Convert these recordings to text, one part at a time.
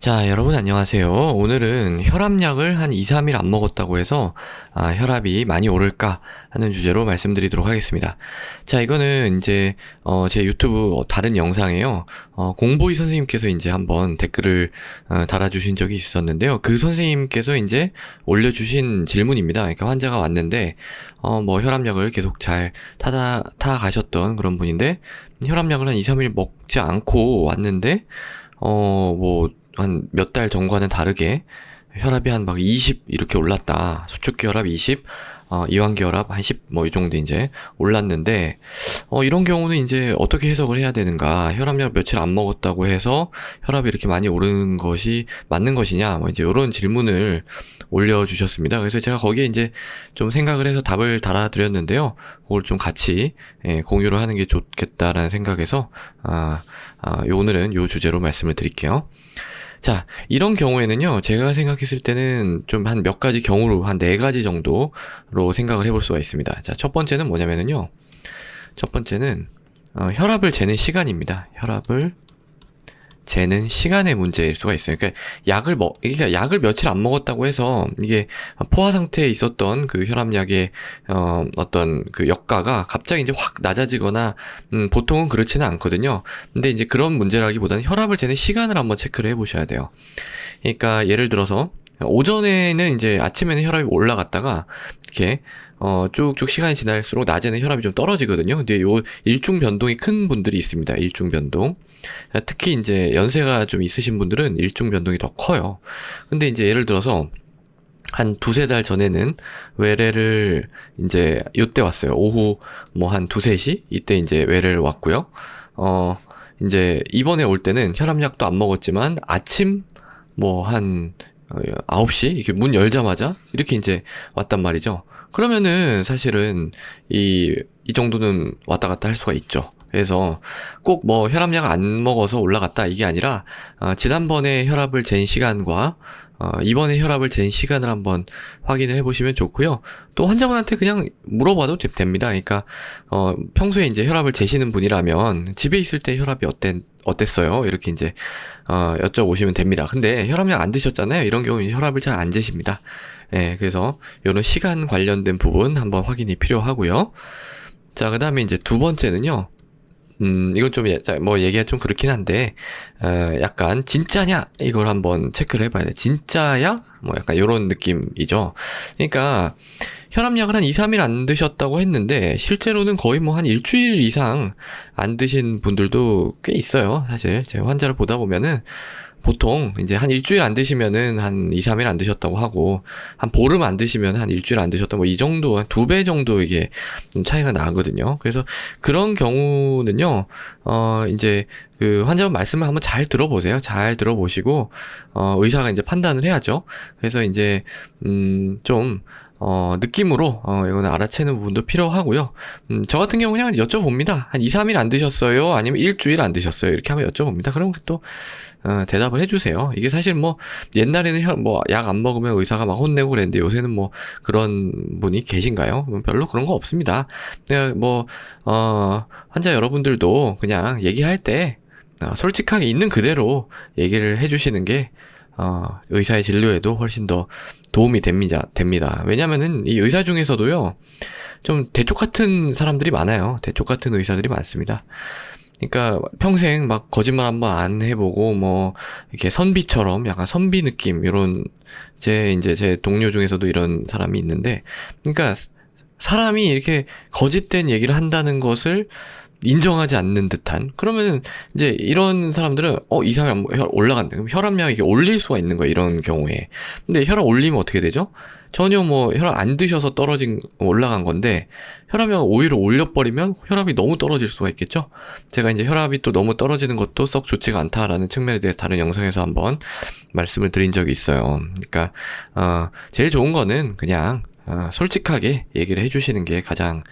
자, 여러분 안녕하세요. 오늘은 혈압약을 한 2, 3일 안 먹었다고 해서 아, 혈압이 많이 오를까 하는 주제로 말씀드리도록 하겠습니다. 자, 이거는 이제 어, 제 유튜브 다른 영상에요. 어, 공보이 선생님께서 이제 한번 댓글을 어, 달아주신 적이 있었는데요. 그 선생님께서 이제 올려주신 질문입니다. 그러니까 환자가 왔는데 어, 뭐 혈압약을 계속 잘 타다 타 가셨던 그런 분인데 혈압약을 한 2, 3일 먹지 않고 왔는데 어, 뭐, 한 몇 달 전과는 다르게 혈압이 한 막 20 이렇게 올랐다. 수축기 혈압 20, 어, 이완기 혈압 한 10, 뭐 이 정도 이제 올랐는데, 어, 이런 경우는 이제 어떻게 해석을 해야 되는가. 혈압약 며칠 안 먹었다고 해서 혈압이 이렇게 많이 오르는 것이 맞는 것이냐. 뭐 이제 이런 질문을 올려 주셨습니다. 그래서 제가 거기에 이제 좀 생각을 해서 답을 달아 드렸는데요. 그걸 좀 같이 예, 공유를 하는 게 좋겠다라는 생각에서, 아, 아, 오늘은 요 주제로 말씀을 드릴게요. 자, 이런 경우에는요, 제가 생각했을 때는 좀 한 몇 가지 경우로, 한 네 가지 정도로 생각을 해볼 수가 있습니다. 자, 첫 번째는 뭐냐면은요, 첫 번째는, 어, 혈압을 재는 시간입니다. 혈압을 재는 시간의 문제일 수가 있어요. 그러니까 약을 먹, 그러니까 약을 며칠 안 먹었다고 해서 이게 포화 상태에 있었던 그 혈압약의 어, 어떤 그 역가가 갑자기 이제 확 낮아지거나 음, 보통은 그렇지는 않거든요. 근데 이제 그런 문제라기보다는 혈압을 재는 시간을 한번 체크를 해보셔야 돼요. 그러니까 예를 들어서 오전에는 이제 아침에는 혈압이 올라갔다가 이렇게 어, 쭉쭉 시간이 지날수록 낮에는 혈압이 좀 떨어지거든요. 근데 요 일중 변동이 큰 분들이 있습니다. 일중 변동. 특히 이제 연세가 좀 있으신 분들은 일중 변동이 더 커요. 근데 이제 예를 들어서 한 두세 달 전에는 외래를 이제 요때 왔어요. 오후 뭐 한 두세 시? 이때 이제 외래를 왔고요. 어, 이제 이번에 올 때는 혈압약도 안 먹었지만 아침 뭐한 9시? 이렇게 문 열자마자 이렇게 이제 왔단 말이죠. 그러면은 사실은 이, 이 정도는 왔다 갔다 할 수가 있죠. 그래서 꼭 뭐 혈압약 안 먹어서 올라갔다 이게 아니라 어, 지난번에 혈압을 잰 시간과 어, 이번에 혈압을 잰 시간을 한번 확인을 해보시면 좋고요. 또 환자분한테 그냥 물어봐도 됩니다. 그러니까 어, 평소에 이제 혈압을 재시는 분이라면 집에 있을 때 혈압이 어땠, 어땠어요? 이렇게 이제 어, 여쭤보시면 됩니다. 근데 혈압약 안 드셨잖아요. 이런 경우는 혈압을 잘 안 재십니다. 예, 그래서 이런 시간 관련된 부분 한번 확인이 필요하고요. 자, 그 다음에 이제 두 번째는요. 음, 이건 좀, 뭐, 얘기가 좀 그렇긴 한데, 어, 약간, 진짜냐? 이걸 한번 체크를 해봐야 돼. 진짜야? 뭐, 약간, 요런 느낌이죠. 그러니까, 혈압약을 한 2, 3일 안 드셨다고 했는데, 실제로는 거의 뭐 한 일주일 이상 안 드신 분들도 꽤 있어요. 사실. 제가 환자를 보다 보면은, 보통 이제 한 일주일 안 드시면은 한 2, 3일 안 드셨다고 하고 한 보름 안 드시면 한 일주일 안 드셨다 뭐 이 정도 한 두 배 정도 이게 좀 차이가 나거든요. 그래서 그런 경우는요. 어 이제 그 환자분 말씀을 한번 잘 들어보세요. 잘 들어보시고 어 의사가 이제 판단을 해야죠. 그래서 이제 음좀 어, 느낌으로, 어, 이거는 알아채는 부분도 필요하고요. 음, 저 같은 경우는 그냥 여쭤봅니다. 한 2, 3일 안 드셨어요? 아니면 일주일 안 드셨어요? 이렇게 하면 여쭤봅니다. 그럼 또, 어, 대답을 해주세요. 이게 사실 뭐, 옛날에는 뭐, 약 안 먹으면 의사가 막 혼내고 그랬는데 요새는 뭐, 그런 분이 계신가요? 뭐 별로 그런 거 없습니다. 그냥 뭐, 어, 환자 여러분들도 그냥 얘기할 때, 어, 솔직하게 있는 그대로 얘기를 해주시는 게, 어, 의사의 진료에도 훨씬 더 도움이 됩니다. 됩니다. 왜냐면은 이 의사 중에서도요, 좀 대쪽 같은 사람들이 많아요. 대쪽 같은 의사들이 많습니다. 그러니까 평생 막 거짓말 한번 안 해보고 뭐 이렇게 선비처럼 약간 선비 느낌 이런 제 이제 제 동료 중에서도 이런 사람이 있는데 그러니까 사람이 이렇게 거짓된 얘기를 한다는 것을 인정하지 않는 듯한? 그러면 이제 이런 사람들은 어 이상이 혈 올라간다. 그럼 혈압량이 이게 올릴 수가 있는 거야 이런 경우에. 근데 혈압 올리면 어떻게 되죠? 전혀 뭐 혈압 안 드셔서 떨어진 올라간 건데 혈압량 오히려 올려버리면 혈압이 너무 떨어질 수가 있겠죠? 제가 이제 혈압이 또 너무 떨어지는 것도 썩 좋지가 않다라는 측면에 대해서 다른 영상에서 한번 말씀을 드린 적이 있어요. 그러니까 어 제일 좋은 거는 그냥 어 솔직하게 얘기를 해주시는 게 가장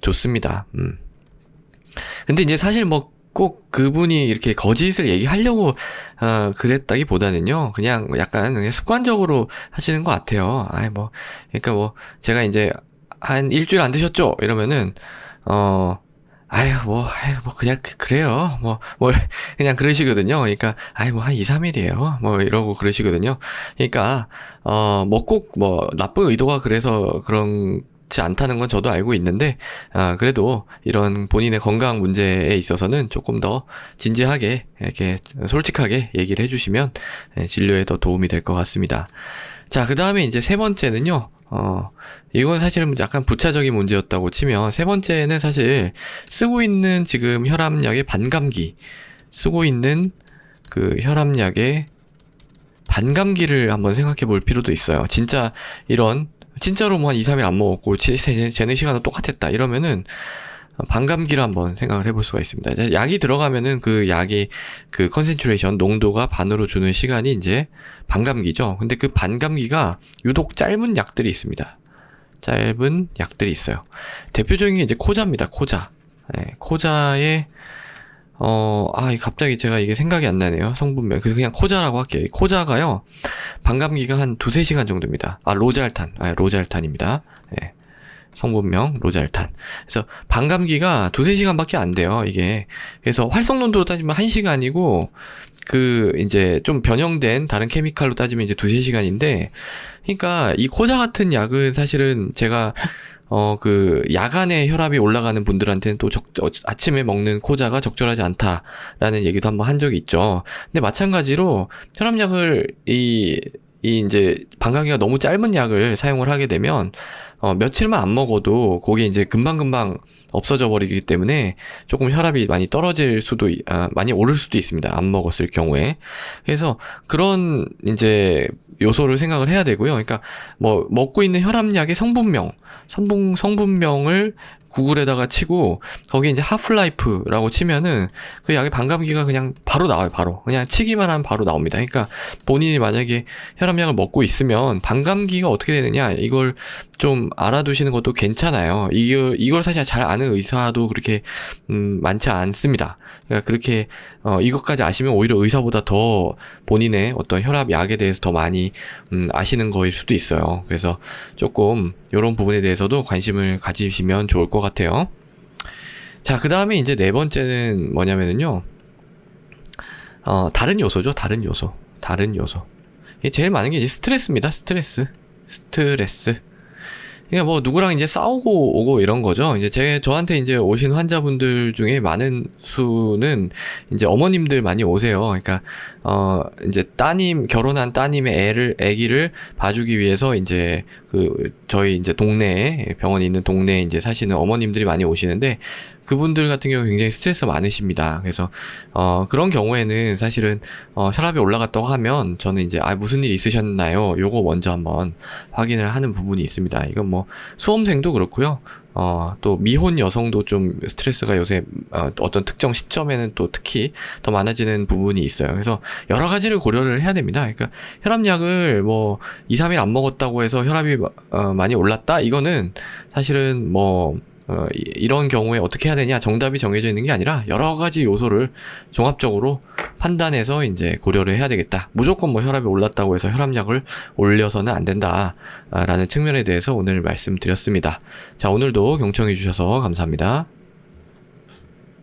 좋습니다. 음. 근데 이제 사실 뭐 꼭 그분이 이렇게 거짓을 얘기하려고 어 그랬다기 보다는요 그냥 약간 그냥 습관적으로 하시는 것 같아요 아이 뭐 그러니까 뭐 제가 이제 한 일주일 안 드셨죠 이러면은 어 아유, 뭐, 아유, 뭐, 그냥, 그- 그래요. 뭐, 뭐, 그냥 그러시거든요. 그러니까, 아유, 뭐, 한 2, 3일이에요. 뭐, 이러고 그러시거든요. 그러니까, 어, 뭐, 꼭, 뭐, 나쁜 의도가 그래서 그런 지 않다는 건 저도 알고 있는데, 아, 그래도 이런 본인의 건강 문제에 있어서는 조금 더 진지하게, 이렇게 솔직하게 얘기를 해주시면, 예, 진료에 더 도움이 될 것 같습니다. 자, 그 다음에 이제 세 번째는요, 어, 이건 사실은 약간 부차적인 문제였다고 치면, 세 번째는 사실 쓰고 있는 지금 혈압약의 반감기, 쓰고 있는 그 혈압약의 반감기를 한번 생각해 볼 필요도 있어요. 진짜 이런, 진짜로 뭐 한 2, 3일 안 먹었고, 재는 시간은 똑같았다. 이러면은, 반감기를 한번 생각을 해볼 수가 있습니다. 약이 들어가면은 그 약이 그 컨센트레이션 농도가 반으로 주는 시간이 이제 반감기죠. 근데 그 반감기가 유독 짧은 약들이 있습니다. 짧은 약들이 있어요. 대표적인 게 이제 코자입니다. 코자. 네, 코자의 어, 아, 갑자기 제가 이게 생각이 안 나네요. 성분명. 그래서 그냥 코자라고 할게요. 이 코자가요, 반감기가 한 두세 시간 정도입니다. 아, 로잘탄. 아, 로잘탄입니다. 네. 성분명, 로잘탄. 그래서 반감기가 두세 시간밖에 안 돼요, 이게. 그래서 활성농도로 따지면 한 시간이고, 그, 이제 좀 변형된 다른 케미칼로 따지면 이제 두세 시간인데, 그러니까 이 코자 같은 약은 사실은 제가 어, 그, 야간에 혈압이 올라가는 분들한테는 또 적, 어, 아침에 먹는 코자가 적절하지 않다라는 얘기도 한번 한 적이 있죠. 근데 마찬가지로 혈압약을 이, 이 이제 방광기가 너무 짧은 약을 사용을 하게 되면 어, 며칠만 안 먹어도 그게 이제 금방금방 없어져 버리기 때문에 조금 혈압이 많이 떨어질 수도 있- 아, 많이 오를 수도 있습니다. 안 먹었을 경우에. 그래서 그런 이제 요소를 생각을 해야 되고요. 그러니까 뭐 먹고 있는 혈압약의 성분명, 성분 성분명을 구글에다가 치고 거기 이제 하프라이프라고 치면은 그 약의 반감기가 그냥 바로 나와요. 바로 그냥 치기만 하면 바로 나옵니다. 그러니까 본인이 만약에 혈압약을 먹고 있으면 반감기가 어떻게 되느냐 이걸 좀 알아두시는 것도 괜찮아요. 이걸 이걸 사실 잘 아는 의사도 그렇게 음, 많지 않습니다. 그러니까 그렇게 어, 이것까지 아시면 오히려 의사보다 더 본인의 어떤 혈압 약에 대해서 더 많이 음, 아시는 거일 수도 있어요. 그래서 조금 이런 부분에 대해서도 관심을 가지시면 좋을 것 같아요. 자, 그 다음에 이제 네 번째는 뭐냐면은요, 어, 다른 요소죠. 다른 요소. 다른 요소. 제일 많은 게 이제 스트레스입니다. 스트레스. 스트레스. 그러니까 뭐 누구랑 이제 싸우고 오고 이런 거죠. 이제 제 저한테 이제 오신 환자분들 중에 많은 수는 이제 어머님들 많이 오세요. 그러니까 어 이제 따님 결혼한 따님의 애를 아기를 봐주기 위해서 이제 그 저희 이제 동네에 병원이 있는 동네에 이제 사시는 어머님들이 많이 오시는데 그분들 같은 경우 굉장히 스트레스 많으십니다. 그래서 어 그런 경우에는 사실은 어 혈압이 올라갔다고 하면 저는 이제 아 무슨 일 있으셨나요? 요거 먼저 한번 확인을 하는 부분이 있습니다. 이건 뭐 수험생도 그렇고요. 어, 또 미혼 여성도 좀 스트레스가 요새 어, 어떤 특정 시점에는 또 특히 더 많아지는 부분이 있어요. 그래서 여러 가지를 고려를 해야 됩니다. 그러니까 혈압약을 뭐 2, 3일 안 먹었다고 해서 혈압이 어, 많이 올랐다? 이거는 사실은 뭐 어, 이- 이런 경우에 어떻게 해야 되냐 정답이 정해져 있는 게 아니라 여러 가지 요소를 종합적으로 판단해서 이제 고려를 해야 되겠다. 무조건 뭐 혈압이 올랐다고 해서 혈압약을 올려서는 안 된다라는 측면에 대해서 오늘 말씀드렸습니다. 자, 오늘도 경청해 주셔서 감사합니다.